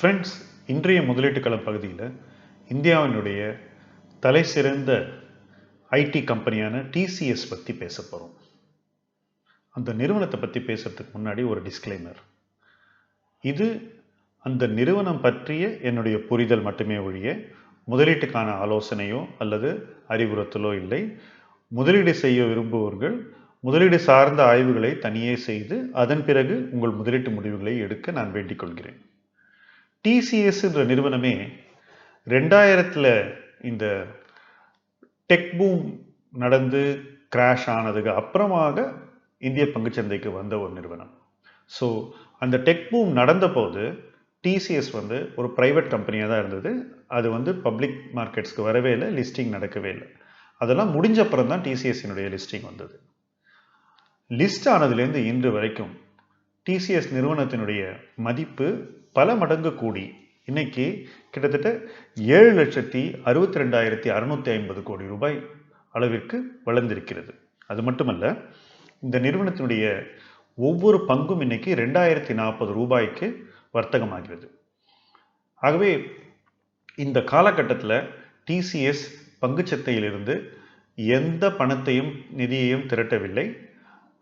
Friends இன்றைய முதலீட்டு களம் பகுதியில் இந்தியாவினுடைய தலை சிறந்த ஐடி கம்பெனியான டிசிஎஸ் பற்றி பேச போகிறோம் அந்த நிறுவனத்தை பற்றி பேசுறதுக்கு முன்னாடி ஒரு டிஸ்க்ளைமர் இது அந்த நிறுவனம் பற்றிய என்னுடைய புரிதல் மட்டுமே ஒழிய முதலீட்டுக்கான ஆலோசனையோ அல்லது அறிவுறுத்தலோ இல்லை. முதலீடு செய்ய விரும்புபவர்கள் முதலீடு சார்ந்த ஆய்வுகளை தனியே செய்து அதன் பிறகு உங்கள் முதலீட்டு முடிவுகளை எடுக்க நான் வேண்டிக் கொள்கிறேன். டிசிஎஸ்ன்ற நிறுவனமே ரெண்டாயிரத்தில் இந்த டெக் பூம் நடந்து கிராஷ் ஆனதுக்கு அப்புறமாக இந்திய பங்குச்சந்தைக்கு வந்த ஒரு நிறுவனம். ஸோ அந்த டெக் பூம் நடந்தபோது டிசிஎஸ் வந்து ஒரு ப்ரைவேட் கம்பெனியாக தான் இருந்தது. அது வந்து பப்ளிக் மார்க்கெட்ஸ்க்கு வரவே இல்லை லிஸ்டிங் நடக்கவே இல்லை. அதெல்லாம் முடிஞ்ச அப்புறம் தான் டிசிஎஸ்னுடைய லிஸ்டிங் வந்தது. லிஸ்ட் ஆனதுலேருந்து இன்று வரைக்கும் டிசிஎஸ் நிறுவனத்தினுடைய மதிப்பு பல மடங்கு கூடி. இன்னைக்கு கிட்டத்தட்ட ஏழு லட்சத்தி அறுபத்தி ரெண்டாயிரத்தி அறுநூத்தி ஐம்பது கோடி ரூபாய் அளவிற்கு வளர்ந்திருக்கிறது. அது மட்டுமல்ல இந்த நிறுவனத்தினுடைய ஒவ்வொரு பங்கும் இன்னைக்கு ரெண்டாயிரத்தி நாற்பது ரூபாய்க்கு வர்த்தகமாகிறது. ஆகவே இந்த காலகட்டத்தில் டிசிஎஸ் பங்குச்சத்தையிலிருந்து எந்த பணத்தையும் நிதியையும் திரட்டவில்லை.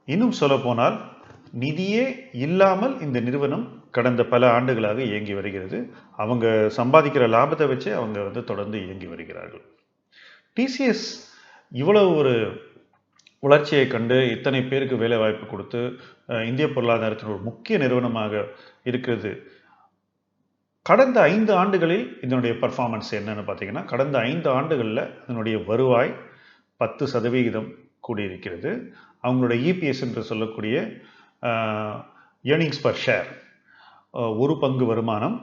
இன்னும் சொல்ல போனால் நிதியே இல்லாமல் இந்த நிறுவனம் கடந்த பல ஆண்டுகளாக இயங்கி வருகிறது. அவங்க சம்பாதிக்கிற லாபத்தை வச்சு அவங்க வந்து தொடர்ந்து இயங்கி வருகிறார்கள். டிசிஎஸ் இவ்வளவு ஒரு வளர்ச்சியை கண்டு இத்தனை பேருக்கு வேலை வாய்ப்பு கொடுத்து இந்திய பொருளாதாரத்தின் ஒரு முக்கிய நிறுவனமாக இருக்கிறது. கடந்த ஐந்து ஆண்டுகளில் இதனுடைய பர்ஃபார்மன்ஸ் என்னன்னு பார்த்தீங்கன்னா கடந்த ஐந்து ஆண்டுகளில் இதனுடைய வருவாய் பத்து சதவிகிதம் கூடியிருக்கிறது. அவங்களுடைய இபிஎஸ் என்று சொல்லக்கூடிய ஏர்னிங்ஸ் பர் ஷேர் ஒரு பங்கு வருமானம்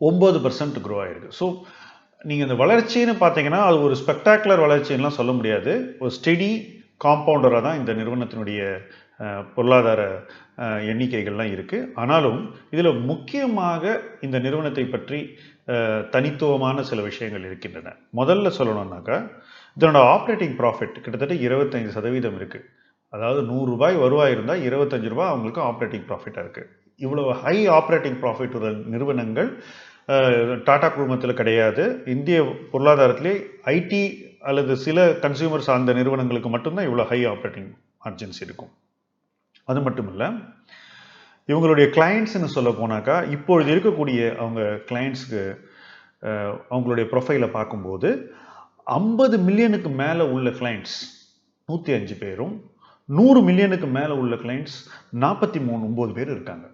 ஒம்பது பர்சன்ட் க்ரோ ஆகிருக்கு ஸோ நீங்கள் இந்த வளர்ச்சின்னு பார்த்தீங்கன்னா அது ஒரு ஸ்பெக்டாகுலர் வளர்ச்சின்லாம் சொல்ல முடியாது. ஒரு ஸ்டெடி காம்பவுண்டராக தான் இந்த நிறுவனத்தினுடைய பொருளாதார எண்ணிக்கைகள்லாம் இருக்குது ஆனாலும் இதில் முக்கியமாக இந்த நிறுவனத்தை பற்றி தனித்துவமான சில விஷயங்கள் இருக்கின்றன. முதல்ல சொல்லணுன்னாக்கா இதனோட ஆப்ரேட்டிங் ப்ராஃபிட் கிட்டத்தட்ட இருபத்தைந்து சதவீதம் இருக்குது அதாவது நூறுரூபாய் வருவாய் இருந்தால் இருபத்தஞ்சு ரூபாய் அவங்களுக்கு ஆப்ரேட்டிங் ப்ராஃபிட்டாக இருக்குது இவ்வளோ ஹை ஆப்ரேட்டிங் ப்ராஃபிட் உள்ள நிறுவனங்கள் டாடா குழுமத்தில் கிடையாது. இந்திய பொருளாதாரத்திலே ஐடி அல்லது சில கன்சியூமர் சார்ந்த நிறுவனங்களுக்கு மட்டும்தான் இவ்வளோ ஹை ஆப்ரேட்டிங் மார்ஜின்ஸ் இருக்கும். அது மட்டும் இல்லை இவங்களுடைய கிளைண்ட்ஸ்னு சொல்ல போனாக்கா இப்பொழுது இருக்கக்கூடிய அவங்க கிளைண்ட்ஸுக்கு அவங்களுடைய ப்ரொஃபைலை பார்க்கும்போது ஐம்பது மில்லியனுக்கு மேலே உள்ள கிளைண்ட்ஸ் நூற்றி அஞ்சு பேரும் நூறு மில்லியனுக்கு மேலே உள்ள கிளைண்ட்ஸ் நாற்பத்தி மூணு ஒம்பது பேர் இருக்காங்க.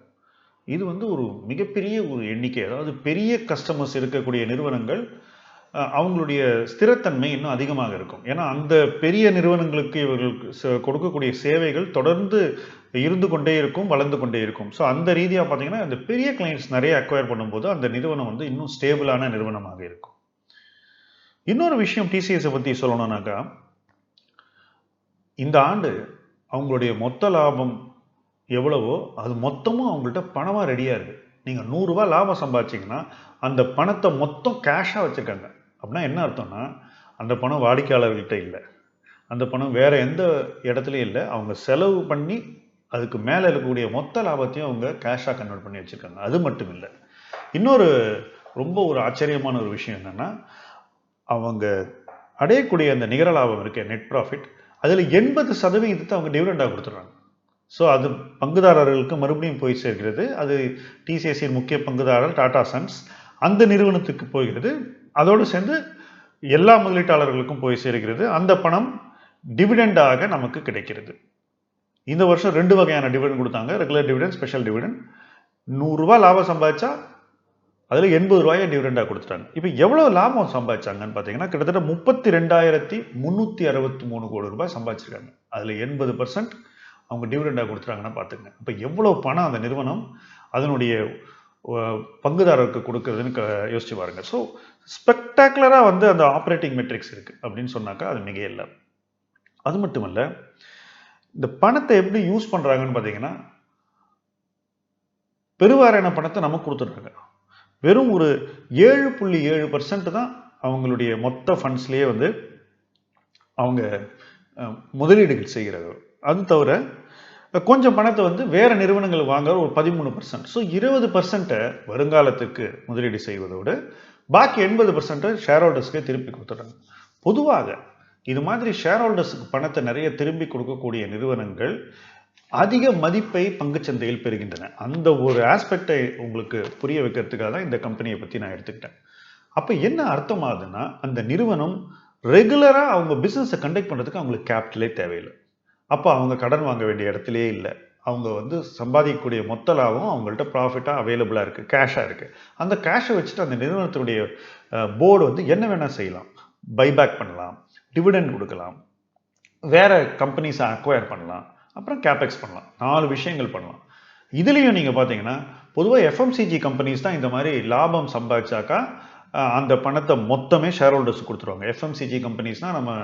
இது வந்து ஒரு மிகப்பெரிய ஒரு எண்ணிக்கை. அதாவது பெரிய கஸ்டமர்ஸ் இருக்கக்கூடிய நிறுவனங்கள் அவங்களுடைய ஸ்திரத்தன்மை இன்னும் அதிகமாக இருக்கும். ஏன்னா அந்த பெரிய நிறுவனங்களுக்கு இவர்களுக்கு கொடுக்கக்கூடிய சேவைகள் தொடர்ந்து இருந்து கொண்டே இருக்கும் வளர்ந்து கொண்டே இருக்கும். ஸோ அந்த ரீதியாக பார்த்தீங்கன்னா அந்த பெரிய கிளைண்ட்ஸ் நிறைய அக்வயர் பண்ணும்போது அந்த நிறுவனம் வந்து இன்னும் ஸ்டேபிளான நிறுவனமாக இருக்கும். இன்னொரு விஷயம் டிசிஎஸை பற்றி சொல்லணும்னாக்கா இந்த ஆண்டு அவங்களுடைய மொத்த லாபம் எவ்வளவோ அது மொத்தமும் அவங்கள்ட்ட பணமாக ரெடியாக இருக்குது நீங்கள் நூறுரூவா லாபம் சம்பாதிச்சிங்கன்னா அந்த பணத்தை மொத்தம் கேஷாக வச்சுருக்காங்க அப்படின்னா என்ன அர்த்தம்னா அந்த பணம் வாடிக்கையாளர்கள்ட்ட இல்லை. அந்த பணம் வேறு எந்த இடத்துலையும் இல்லை. அவங்க செலவு பண்ணி அதுக்கு மேலே இருக்கக்கூடிய மொத்த லாபத்தையும் அவங்க கேஷாக கன்வெர்ட் பண்ணி வச்சுருக்காங்க அது மட்டும் இல்லை. இன்னொரு ரொம்ப ஒரு ஆச்சரியமான ஒரு விஷயம் என்னென்னா அவங்க அடையக்கூடிய அந்த நிகர லாபம் இருக்கு நெட் ப்ராஃபிட் அதில் எண்பது சதவீதத்தை அவங்க டிவிடெண்டாக கொடுத்துட்றாங்க. ஸோ அது பங்குதாரர்களுக்கு மறுபடியும் போய் சேர்கிறது. அது டிசிஎஸ்சியின் முக்கிய பங்குதாரர் டாடா சன்ஸ் அந்த நிறுவனத்துக்கு போகிறது. அதோடு சேர்ந்து எல்லா முதலீட்டாளர்களுக்கும் போய் சேர்கிறது. அந்த பணம் டிவிடெண்டாக நமக்கு கிடைக்கிறது. இந்த வருஷம் ரெண்டு வகையான டிவிடன் கொடுத்தாங்க. ரெகுலர் டிவிடன் ஸ்பெஷல் டிவிடெண்ட் நூறுரூவா லாபம் சம்பாதிச்சா அதில் எண்பது ரூபாயை டிவிடெண்டாக கொடுத்துட்டாங்க. இப்போ எவ்வளோ லாபம் சம்பாதிச்சாங்கன்னு பார்த்தீங்கன்னா கிட்டத்தட்ட முப்பத்தி ரெண்டாயிரத்தி முந்நூற்றி அறுபத்தி மூணு கோடி ரூபாய் சம்பாதிச்சிருக்காங்க. அதில் எண்பது பர்சன்ட் அவங்க டிவிடெண்டாக கொடுத்துட்டாங்கன்னா பார்த்துங்க இப்போ எவ்வளோ பணம் அந்த நிறுவனம் அதனுடைய பங்குதாரருக்கு கொடுக்குறதுன்னு க யோசிச்சு பாருங்க. ஸோ ஸ்பெக்டாகுலராக வந்து அந்த ஆப்ரேட்டிங் மெட்ரிக்ஸ் இருக்குது அப்படின்னு சொன்னாக்கா அது மிக இல்லை அது மட்டும் இல்லை இந்த பணத்தை எப்படி யூஸ் பண்ணுறாங்கன்னு பார்த்தீங்கன்னா பெருவாரியான பணத்தை நமக்கு கொடுத்துட்றாங்க. வெறும் ஒரு ஏழு புள்ளி ஏழு பர்சன்ட் தான் அவங்களுடைய மொத்த ஃபண்ட்ஸ்லேயே வந்து அவங்க முதலீடுகள் செய்கிறார்கள். அது தவிர கொஞ்சம் பணத்தை வந்து வேறு நிறுவனங்கள் வாங்குற ஒரு பதிமூணு பர்சன்ட் ஸோ இருபது பர்சன்ட்டை வருங்காலத்துக்கு முதலீடு செய்வதோடு பாக்கி எண்பது பர்சன்ட்டை ஷேர் ஹோல்டர்ஸ்க்கே திருப்பி கொடுத்துட்றாங்க. பொதுவாக இது மாதிரி ஷேர் ஹோல்டர்ஸுக்கு பணத்தை நிறைய திரும்பி கொடுக்கக்கூடிய நிறுவனங்கள் அதிக மதிப்பை பங்குச்சந்தையில் பெறுகின்றன. அந்த ஒரு ஆஸ்பெக்டை உங்களுக்கு புரிய வைக்கிறதுக்காக தான் இந்த கம்பெனியை பற்றி நான் எடுத்துக்கிட்டேன். அப்போ என்ன அர்த்தம் ஆகுதுன்னா அந்த நிறுவனம் ரெகுலராக அவங்க பிஸ்னஸை கண்டக்ட் பண்ணுறதுக்கு அவங்களுக்கு கேபிட்டலே தேவையில்லை. அப்போ அவங்க கடன் வாங்க வேண்டிய இடத்துலையே இல்லை. அவங்க வந்து சம்பாதிக்கக்கூடிய மொத்த லாபம் அவங்கள்ட்ட ப்ராஃபிட்டாக அவைலபிளாக இருக்குது கேஷாக இருக்குது அந்த கேஷை வச்சுட்டு அந்த நிறுவனத்தினுடைய போர்டு வந்து என்ன வேணால் செய்யலாம். பைபேக் பண்ணலாம் டிவிடெண்ட் கொடுக்கலாம் வேறு கம்பெனிஸை அக்வயர் பண்ணலாம். அப்புறம் கேபெக்ஸ் பண்ணலாம். நாலு விஷயங்கள் பண்ணலாம். இதுலேயும் நீங்கள் பார்த்தீங்கன்னா பொதுவாக எஃப்எம்சிஜி கம்பெனிஸ் தான் இந்த மாதிரி லாபம் சம்பாதிச்சாக்கா அந்த பணத்தை மொத்தமே ஷேர் ஹோல்டர்ஸ் கொடுத்துருவாங்க. எஃப்எம்சிஜி கம்பெனிஸ்னால் நம்ம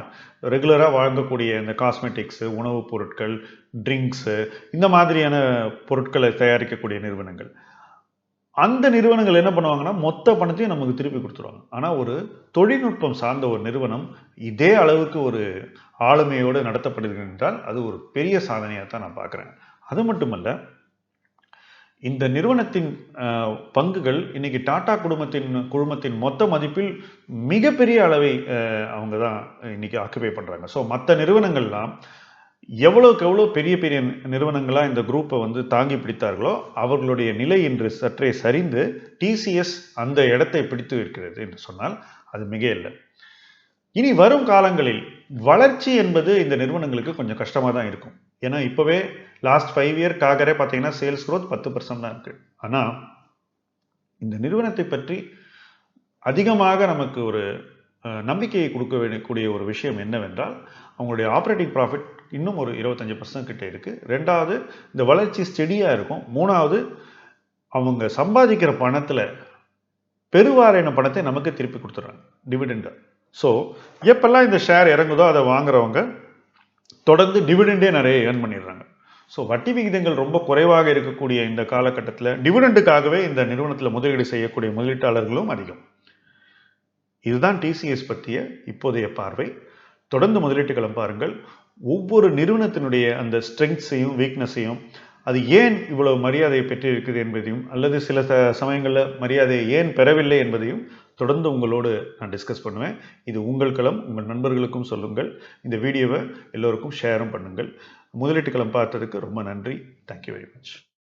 ரெகுலராக வாங்கக்கூடிய இந்த காஸ்மெட்டிக்ஸு உணவுப் பொருட்கள் ட்ரிங்க்ஸு இந்த மாதிரியான பொருட்களை தயாரிக்கக்கூடிய நிறுவனங்கள். அந்த நிறுவனங்கள் என்ன பண்ணுவாங்கன்னா மொத்த பணத்தையும் நமக்கு திருப்பி கொடுத்துருவாங்க. ஆனால் ஒரு தொழில்நுட்பம் சார்ந்த ஒரு நிறுவனம் இதே அளவுக்கு ஒரு ஆளுமையோடு நடத்தப்படுகிறது என்றால் அது ஒரு பெரிய சாதனையாக தான் நான் பார்க்குறேன். அது மட்டுமல்ல இந்த நிறுவனத்தின் பங்குகள் இன்னைக்கு டாடா குடும்பத்தின் குழுமத்தின் மொத்த மதிப்பில் மிகப்பெரிய அளவை அவங்க தான் இன்னைக்கு ஆக்குபை பண்ணுறாங்க ஸோ மற்ற நிறுவனங்கள்லாம் எவ்வளோக்கு எவ்வளோ பெரிய பெரிய நிறுவனங்களாக இந்த குரூப்பை வந்து தாங்கி பிடித்தார்களோ அவர்களுடைய நிலை இன்று சற்றே சரிந்து டிசிஎஸ் அந்த இடத்தை பிடித்து இருக்கிறது என்று சொன்னால் அது மிக இல்லை இனி வரும் காலங்களில் வளர்ச்சி என்பது இந்த நிறுவனங்களுக்கு கொஞ்சம் கஷ்டமாக தான் இருக்கும். ஏன்னா இப்போவே லாஸ்ட் ஃபைவ் இயர் காகரே பார்த்தீங்கன்னா சேல்ஸ் க்ரோத் பத்து பர்சன்ட் தான் இருக்குது ஆனால் இந்த நிறுவனத்தை பற்றி அதிகமாக நமக்கு ஒரு நம்பிக்கையை கொடுக்க வேண்டியக்கூடிய ஒரு விஷயம் என்னவென்றால் அவங்களுடைய ஆப்ரேட்டிங் ப்ராஃபிட் இன்னும் ஒரு இருபத்தஞ்சி பர்சன்ட் கிட்டே இருக்குது ரெண்டாவது இந்த வளர்ச்சி ஸ்டெடியாக இருக்கும். மூணாவது அவங்க சம்பாதிக்கிற பணத்தில் பெருவாரியான பணத்தை நமக்கு திருப்பி கொடுத்துட்றாங்க. டிவிடெண்டை ஸோ எப்பெல்லாம் இந்த ஷேர் இறங்குதோ அதை வாங்குறவங்க தொடர்ந்து டிவிடெண்டே நிறைய ஏர்ன் பண்ணிடுறாங்க. ஸோ வட்டி விகிதங்கள் ரொம்ப குறைவாக இருக்கக்கூடிய இந்த காலகட்டத்தில் டிவிடெண்டுக்காகவே இந்த நிறுவனத்தில் முதலீடு செய்யக்கூடிய முதலீட்டாளர்களும் அதிகம். இதுதான் டிசிஎஸ் பற்றிய இப்போதைய பார்வை. தொடர்ந்து முதலீட்டுக்களம் பாருங்கள். ஒவ்வொரு நிறுவனத்தினுடைய அந்த ஸ்ட்ரெங்க்ஸையும் வீக்னஸையும் அது ஏன் இவ்வளவு மரியாதையை பெற்றிருக்குது என்பதையும் அல்லது சில ச சமயங்களில் மரியாதையை ஏன் பெறவில்லை என்பதையும் தொடர்ந்து உங்களோடு நான் டிஸ்கஸ் பண்ணுவேன். இது உங்கள் களம் உங்கள் நண்பர்களுக்கும் சொல்லுங்கள். இந்த வீடியோவை எல்லோருக்கும் ஷேரும் பண்ணுங்கள். முதலீட்டு களம் பார்த்ததுக்கு ரொம்ப நன்றி. Thank you very much